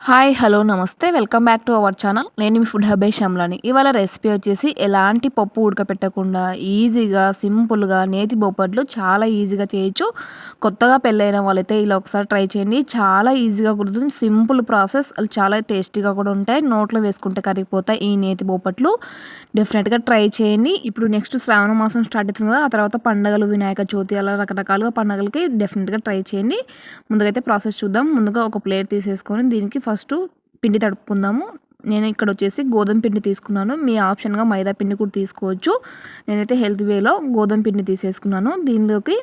Hi hello నమస్తే. Welcome back to our channel. నేను మీ ఫుడ్ హబే శ్యామ్లని. ఇవాళ రెసిపీ వచ్చేసి ఎలాంటి పప్పు ఉడకపెట్టకుండా ఈజీగా సింపుల్గా నేతి బొప్పట్లు చాలా ఈజీగా చేయొచ్చు. కొత్తగా పెళ్ళైన వాళ్ళైతే ఇలా ఒకసారి ట్రై చేయండి. చాలా ఈజీగా కుదురుతుంది. Simple process. అది చాలా టేస్టీగా కూడా ఉంటాయి. నోట్లో వేసుకుంటే కరిగిపోతాయి ఈ నేతి బొప్పట్లు డెఫినెట్గా ట్రై చేయండి. ఇప్పుడు నెక్స్ట్ శ్రావణ మాసం స్టార్ట్ అవుతుంది కదా ఆ తర్వాత పండగలు వినాయక చవితి అలా రకరకాలుగా పండగలకి డెఫినెట్గా ట్రై చేయండి. ముందుగా అయితే ప్రాసెస్ చూద్దాం. ముందుగా ఒక ప్లేట్ తీసేసుకొని దీనికి ఫస్ట్ పిండి తడుపుకుందాము. నేను ఇక్కడ వచ్చేసి గోధుమ పిండి తీసుకున్నాను. మీ ఆప్షన్గా మైదా పిండి కూడా తీసుకోవచ్చు. నేనైతే హెల్త్ వేలో గోధుమ పిండి తీసేసుకున్నాను. దీనిలోకి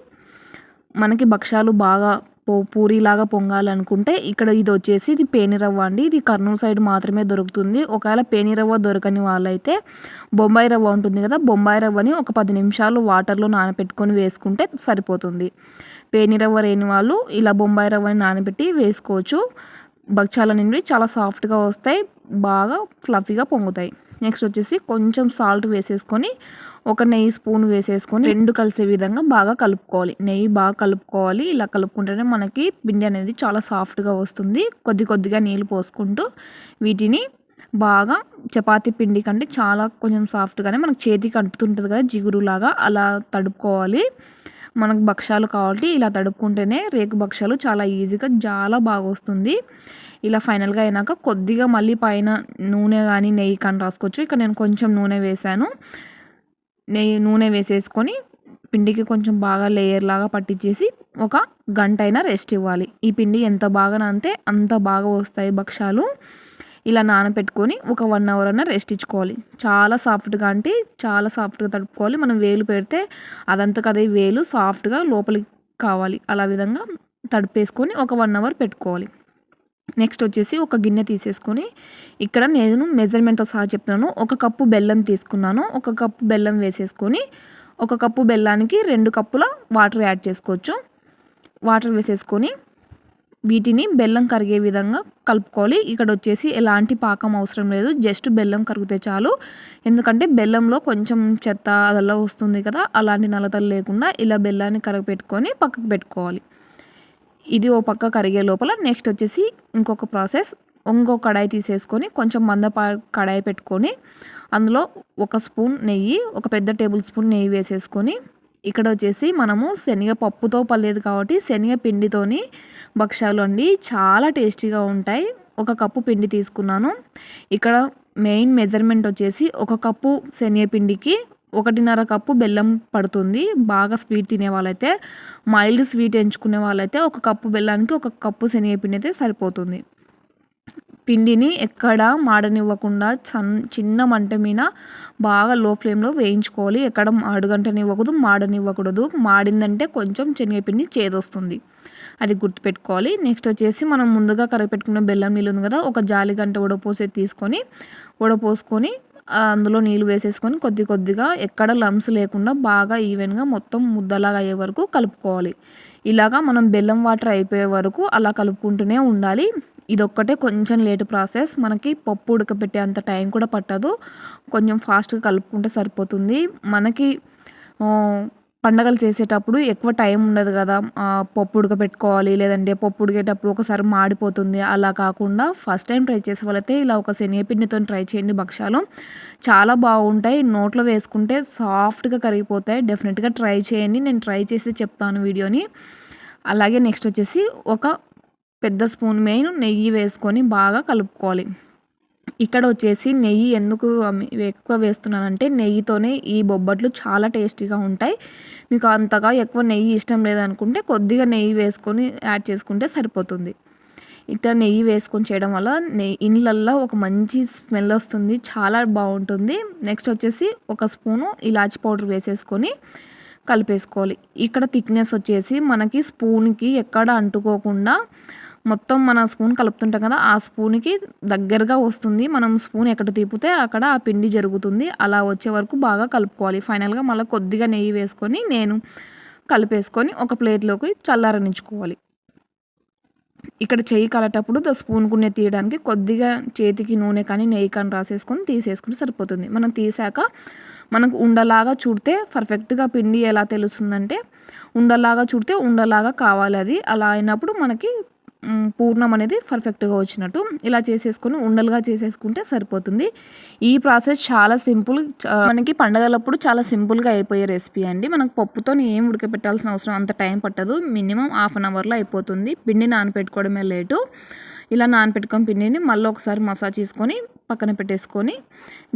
మనకి భక్షాలు బాగా పో పూరిలాగా పొంగాలనుకుంటే ఇక్కడ ఇది వచ్చేసి ఇది పేనిరవ్వ అండి. ఇది కర్నూలు సైడ్ మాత్రమే దొరుకుతుంది. ఒకవేళ పేనిరవ్వ దొరకని వాళ్ళైతే బొంబాయి రవ్వ ఉంటుంది కదా బొంబాయి రవ్వని ఒక పది నిమిషాలు వాటర్లో నానబెట్టుకొని వేసుకుంటే సరిపోతుంది. పేనిరవ్వ లేని వాళ్ళు ఇలా బొంబాయి రవ్వని నానబెట్టి వేసుకోవచ్చు. భక్షాల నుండి చాలా సాఫ్ట్గా వస్తాయి బాగా ఫ్లఫీగా పొంగుతాయి. నెక్స్ట్ వచ్చేసి కొంచెం సాల్ట్ వేసేసుకొని ఒక నెయ్యి స్పూన్ వేసేసుకొని రెండు కలిసే విధంగా బాగా కలుపుకోవాలి. నెయ్యి బాగా కలుపుకోవాలి. ఇలా కలుపుకుంటేనే మనకి పిండి అనేది చాలా సాఫ్ట్గా వస్తుంది. కొద్ది కొద్దిగా నీళ్ళు పోసుకుంటూ వీటిని బాగా చపాతి పిండి కంటే చాలా కొంచెం సాఫ్ట్గానే మనకు చేతికి అంటుతుంటుంది కదా జిగురులాగా అలా తడుపుకోవాలి. మనకు భక్షాలు కావాలి ఇలా తడుపుకుంటేనే రేకు భక్షాలు చాలా ఈజీగా చాలా బాగా వస్తుంది. ఇలా ఫైనల్గా అయినాక కొద్దిగా మళ్ళీ పైన నూనె కానీ నెయ్యి కానీ రాసుకోవచ్చు. ఇక్కడ నేను కొంచెం నూనె వేసాను నెయ్యి నూనె వేసేసుకొని పిండికి కొంచెం బాగా లేయర్ లాగా పట్టించేసి ఒక గంట అయినా రెస్ట్ ఇవ్వాలి. ఈ పిండి ఎంత బాగా అంతే అంత బాగా వస్తాయి భక్షాలు ఇలా నానబెట్టుకొని ఒక వన్ అవర్ అన్న రెస్ట్ ఇచ్చుకోవాలి. చాలా సాఫ్ట్గా అంటే చాలా సాఫ్ట్గా తడుపుకోవాలి. మనం వేలు పెడితే అదంతకు అదే వేలు సాఫ్ట్గా లోపలికి కావాలి. అలా విధంగా తడిపేసుకొని ఒక వన్ అవర్ పెట్టుకోవాలి. నెక్స్ట్ వచ్చేసి ఒక గిన్నె తీసేసుకొని ఇక్కడ నేను మెజర్మెంట్తో సహా చెప్తున్నాను. ఒక కప్పు బెల్లం తీసుకున్నాను. ఒక కప్పు బెల్లం వేసేసుకొని ఒక కప్పు బెల్లానికి రెండు కప్పుల వాటర్ యాడ్ చేసుకోవచ్చు. వాటర్ వేసేసుకొని వీటిని బెల్లం కరిగే విధంగా కలుపుకోవాలి. ఇక్కడ వచ్చేసి ఎలాంటి పాకం అవసరం లేదు. జస్ట్ బెల్లం కరిగితే చాలు. ఎందుకంటే బెల్లంలో కొంచెం చెత్త అదల్లా వస్తుంది కదా అలాంటి నలతలు లేకుండా ఇలా బెల్లాన్ని కరగపెట్టుకొని పక్కకు పెట్టుకోవాలి. ఇది ఓ పక్క కరిగే లోపల. నెక్స్ట్ వచ్చేసి ఇంకొక ప్రాసెస్. ఇంకో కడాయి తీసేసుకొని కొంచెం మందపా కడాయి పెట్టుకొని అందులో ఒక స్పూన్ నెయ్యి ఒక పెద్ద టేబుల్ స్పూన్ నెయ్యి వేసేసుకొని ఇక్కడ వచ్చేసి మనము శనగ పప్పుతో పర్లేదు కాబట్టి శనగ పిండితోని భక్షాలు అండి. చాలా టేస్టీగా ఉంటాయి. ఒక కప్పు పిండి తీసుకున్నాను. ఇక్కడ మెయిన్ మెజర్మెంట్ వచ్చేసి ఒక కప్పు శనగపిండికి ఒకటిన్నర కప్పు బెల్లం పడుతుంది. బాగా స్వీట్ తినే వాళ్ళైతే మైల్డ్ స్వీట్ ఎంచుకునే వాళ్ళైతే ఒక కప్పు బెల్లానికి ఒక కప్పు శనగపిండి అయితే సరిపోతుంది. పిండిని ఎక్కడ మాడనివ్వకుండా చన్ చిన్న మంట మీద బాగా లో ఫ్లేమ్లో వేయించుకోవాలి. ఎక్కడ అడుగంటనివ్వకూడదు మాడనివ్వకూడదు. మాడిందంటే కొంచెం శనగపిండి చేదొస్తుంది. అది గుర్తుపెట్టుకోవాలి. నెక్స్ట్ వచ్చేసి మనం ముందుగా కరగపెట్టుకున్న బెల్లం నీళ్ళు ఉంది కదా ఒక జాలి గంట ఉడపోసే తీసుకొని ఉడపోసుకొని అందులో నీళ్ళు వేసేసుకొని కొద్ది కొద్దిగా ఎక్కడ లమ్స్ లేకుండా బాగా ఈవెన్గా మొత్తం ముద్దలాగా అయ్యే వరకు కలుపుకోవాలి. ఇలాగా మనం బెల్లం వాటర్ అయిపోయే వరకు అలా కలుపుకుంటూనే ఉండాలి. ఇదొక్కటే కొంచెం లేట్ ప్రాసెస్. మనకి పప్పు ఉడకబెట్టే అంత టైం కూడా పట్టదు. కొంచెం ఫాస్ట్గా కలుపుకుంటే సరిపోతుంది. మనకి పండగలు చేసేటప్పుడు ఎక్కువ టైం ఉండదు కదా. పప్పు ఉడకబెట్టుకోవాలి లేదంటే పప్పు ఉడికేటప్పుడు ఒకసారి మాడిపోతుంది. అలా కాకుండా ఫస్ట్ టైం ట్రై చేసే వాళ్ళైతే ఇలా ఒక శనగపిండితో ట్రై చేయండి భక్షాలు చాలా బాగుంటాయి. నోట్లో వేసుకుంటే సాఫ్ట్గా కరిగిపోతాయి. డెఫినెట్గా ట్రై చేయండి. నేను ట్రై చేసి చెప్తాను వీడియోని. అలాగే నెక్స్ట్ వచ్చేసి ఒక పెద్ద స్పూన్ మెయిన్ నెయ్యి వేసుకొని బాగా కలుపుకోవాలి. ఇక్కడ వచ్చేసి నెయ్యి ఎందుకు ఎక్కువ వేస్తున్నానంటే నెయ్యితోనే ఈ బొబ్బట్లు చాలా టేస్టీగా ఉంటాయి. మీకు అంతగా ఎక్కువ నెయ్యి ఇష్టం లేదనుకుంటే కొద్దిగా నెయ్యి వేసుకొని యాడ్ చేసుకుంటే సరిపోతుంది. ఇట్లా నెయ్యి వేసుకొని చేయడం వల్ల నెయ్యి ఇండ్లల్లో ఒక మంచి స్మెల్ వస్తుంది చాలా బాగుంటుంది. నెక్స్ట్ వచ్చేసి ఒక స్పూను ఇలాచి పౌడర్ వేసేసుకొని కలిపేసుకోవాలి. ఇక్కడ థిక్నెస్ వచ్చేసి మనకి స్పూన్కి ఎక్కడ అంటుకోకుండా మొత్తం మన స్పూన్ కలుపుతుంటాం కదా ఆ స్పూన్కి దగ్గరగా వస్తుంది. మనం స్పూన్ ఎక్కడ తిప్పితే అక్కడ ఆ పిండి జరుగుతుంది. అలా వచ్చే వరకు బాగా కలుపుకోవాలి. ఫైనల్గా మళ్ళీ కొద్దిగా నెయ్యి వేసుకొని నేను కలిపేసుకొని ఒక ప్లేట్లోకి చల్లారనించుకోవాలి ఇక్కడ చేయి కలటప్పుడు ద స్పూన్ గున్నే తీయడానికి కొద్దిగా చేతికి నూనె కానీ నెయ్యి కానీ రాసేసుకొని తీసేసుకుంటే సరిపోతుంది. మనం తీసాక మనకు ఉండలాగా చూడితే పర్ఫెక్ట్గా పిండి ఎలా తెలుస్తుందంటే ఉండలాగా చూడితే ఉండలాగా కావాలి అది. అలా అయినప్పుడు మనకి పూర్ణం అనేది పర్ఫెక్ట్గా వచ్చినట్టు ఇలా చేసేసుకొని ఉండలుగా చేసేసుకుంటే సరిపోతుంది. ఈ ప్రాసెస్ చాలా సింపుల్ మనకి పండగలప్పుడు చాలా సింపుల్గా అయిపోయే రెసిపీ అండి. మనకు పప్పుతో ఏం ఉడకపెట్టాల్సిన అవసరం అంత టైం పట్టదు. మినిమం హాఫ్ అన్ అవర్లో అయిపోతుంది. పిండి నానపెట్టుకోవడమే లేటు. ఇలా నానపెట్టుకొని పిండిని మళ్ళీ ఒకసారి మసాజ్ చేసుకొని పక్కన పెట్టేసుకొని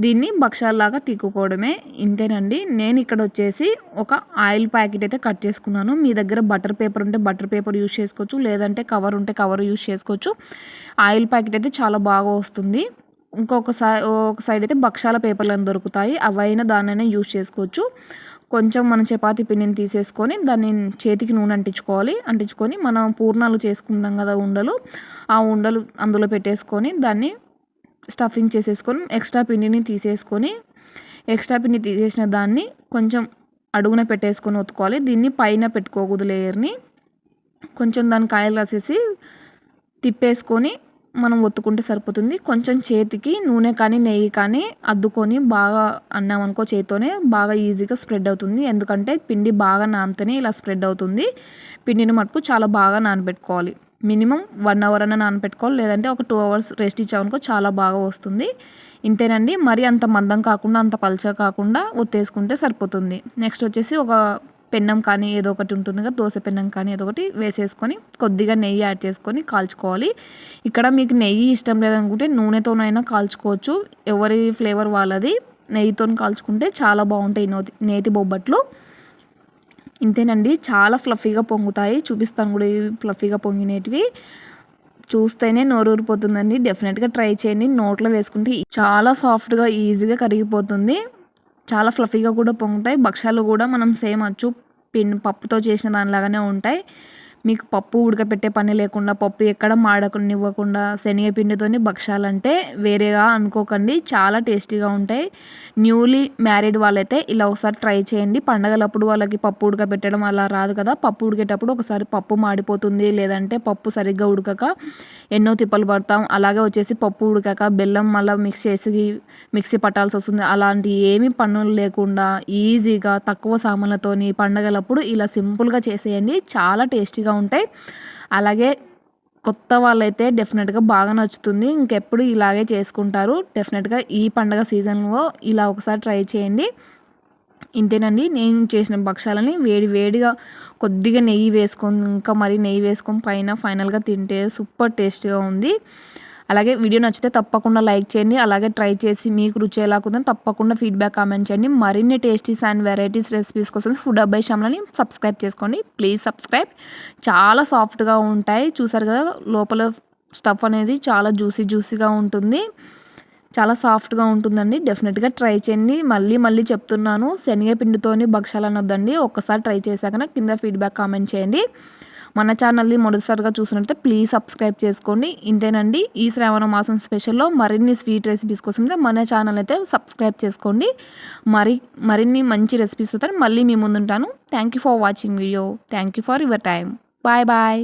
దీన్ని భక్షాలలాగా తీక్కుకోవడమే. ఇంతేనండి. నేను ఇక్కడ వచ్చేసి ఒక ఆయిల్ ప్యాకెట్ అయితే కట్ చేసుకున్నాను. మీ దగ్గర బటర్ పేపర్ ఉంటే బటర్ పేపర్ యూస్ చేసుకోవచ్చు. లేదంటే కవర్ ఉంటే కవర్ యూస్ చేసుకోవచ్చు. ఆయిల్ ప్యాకెట్ అయితే చాలా బాగా వస్తుంది. ఇంకొక సై ఒక సైడ్ అయితే భక్షాల పేపర్లు దొరుకుతాయి. అవైనా దాన్నైనా యూస్ చేసుకోవచ్చు. కొంచెం మన చపాతి పిండిని తీసేసుకొని దాన్ని చేతికి నూనె అంటించుకోవాలి. అంటించుకొని మనం పూర్ణాలు చేసుకుంటాం కదా ఉండలు. ఆ ఉండలు అందులో పెట్టేసుకొని దాన్ని స్టఫింగ్ చేసేసుకొని ఎక్స్ట్రా పిండిని తీసేసుకొని ఎక్స్ట్రా పిండి తీసేసిన దాన్ని కొంచెం అడుగున పెట్టేసుకొని ఒత్తుకోవాలి. దీన్ని పైన పెట్టుకోకూడదు లేయర్ని. కొంచెం దాని కాయలు రాసేసి తిప్పేసుకొని మనం ఒత్తుకుంటే సరిపోతుంది. కొంచెం చేతికి నూనె కానీ నెయ్యి కానీ అద్దుకొని బాగా అన్నామనుకో చేతితోనే బాగా ఈజీగా స్ప్రెడ్ అవుతుంది. ఎందుకంటే పిండి బాగా నానితేనే ఇలా స్ప్రెడ్ అవుతుంది. పిండిని మటుకు చాలా బాగా నానబెట్టుకోవాలి. మినిమం వన్ అవర్ అన్న నానబెట్టుకోవాలి. లేదంటే ఒక టూ అవర్స్ రెస్ట్ ఇచ్చామనుకో చాలా బాగా వస్తుంది. ఇంతేనండి. మరి అంత మందం కాకుండా అంత పలచ కాకుండా ఒత్తేసుకుంటే సరిపోతుంది. నెక్స్ట్ వచ్చేసి ఒక పెన్నం కానీ ఏదో ఒకటి ఉంటుంది కదా దోశ పెన్నం కానీ ఏదో ఒకటి వేసేసుకొని కొద్దిగా నెయ్యి యాడ్ చేసుకొని కాల్చుకోవాలి. ఇక్కడ మీకు నెయ్యి ఇష్టం లేదనుకుంటే నూనెతోనైనా కాల్చుకోవచ్చు. ఎవరి ఫ్లేవర్ వాళ్ళది. నెయ్యితో కాల్చుకుంటే చాలా బాగుంటాయి నోతి నేతి బొబ్బట్లు. ఇంతేనండి చాలా ఫ్లఫీగా పొంగుతాయి. చూపిస్తాను కూడా ఇవి ఫ్లఫీగా పొంగినేటివి చూస్తేనే నోరూరిపోతుందండి డెఫినెట్గా ట్రై చేయండి. నోట్లో వేసుకుంటే చాలా సాఫ్ట్గా ఈజీగా కరిగిపోతుంది. చాలా ఫ్లఫీగా కూడా పొంగుతాయి. భక్షాలు కూడా మనం సేమ్ అచ్చు. పిన్ పప్పుతో చేసిన దానిలాగానే ఉంటాయి. మీకు పప్పు ఉడకపెట్టే పని లేకుండా పప్పు ఎక్కడ మాడకనివ్వకుండా శనగపిండితోని భక్షాలంటే వేరేగా అనుకోకండి. చాలా టేస్టీగా ఉంటాయి. న్యూలీ మ్యారీడ్ వాళ్ళైతే ఇలా ఒకసారి ట్రై చేయండి. పండగలప్పుడు వాళ్ళకి పప్పు ఉడకబెట్టడం అలా రాదు కదా. పప్పు ఉడికేటప్పుడు ఒకసారి పప్పు మాడిపోతుంది లేదంటే పప్పు సరిగ్గా ఉడకక ఎన్నో తిప్పలు పడతాం. అలాగే వచ్చేసి పప్పు ఉడకక బెల్లం మళ్ళీ మిక్స్ చేసి మిక్సీ పట్టాల్సి వస్తుంది. అలాంటి ఏమి పనులు లేకుండా ఈజీగా తక్కువ సామాన్లతోని పండగలప్పుడు ఇలా సింపుల్గా చేసేయండి. చాలా టేస్టీగా ఉంటాయి. అలాగే కొత్త వాళ్ళైతే డెఫినెట్గా బాగా నచ్చుతుంది. ఇంకెప్పుడు ఇలాగే చేసుకుంటారు. డెఫినెట్గా ఈ పండగ సీజన్లో ఇలా ఒకసారి ట్రై చేయండి. ఇంతేనండి. నేను చేసిన భక్షాలని వేడి వేడిగా కొద్దిగా నెయ్యి వేసుకొని ఇంకా మరి నెయ్యి వేసుకొని పైన ఫైనల్గా తింటే సూపర్ టేస్ట్గా ఉంది. అలాగే వీడియో నచ్చితే తప్పకుండా లైక్ చేయండి అలాగే ట్రై చేసి మీకు రుచి ఎలా కుదని తప్పకుండా ఫీడ్బ్యాక్ కామెంట్ చేయండి. మరిన్ని టేస్టీస్ అండ్ వెరైటీస్ రెసిపీస్ కోసం ఫుడ్ అబ్బాయి శ్యామ్లని సబ్స్క్రైబ్ చేసుకోండి. Please subscribe. చాలా సాఫ్ట్గా ఉంటాయి. చూసారు కదా లోపల స్టఫ్ అనేది చాలా జ్యూసీ జ్యూసీగా ఉంటుంది. చాలా సాఫ్ట్గా ఉంటుందండి. డెఫినెట్గా ట్రై చేయండి. మళ్ళీ మళ్ళీ చెప్తున్నాను శనగపిండితోని భక్షాలు అనొద్దండి ఒక్కసారి ట్రై చేశాక కింద ఫీడ్బ్యాక్ కామెంట్ చేయండి. మన ఛానల్ని మొదటిసారిగా చూసినట్లయితే ప్లీజ్ సబ్స్క్రైబ్ చేసుకోండి. ఇంతేనండి ఈ శ్రావణ మాసం స్పెషల్లో మరిన్ని స్వీట్ రెసిపీస్ కోసం అయితే మన ఛానల్ అయితే సబ్స్క్రైబ్ చేసుకోండి. మరి మరిన్ని మంచి రెసిపీస్ అవుతాయి మళ్ళీ మీ ముందుంటాను. Thank you for watching video thank you for your time bye bye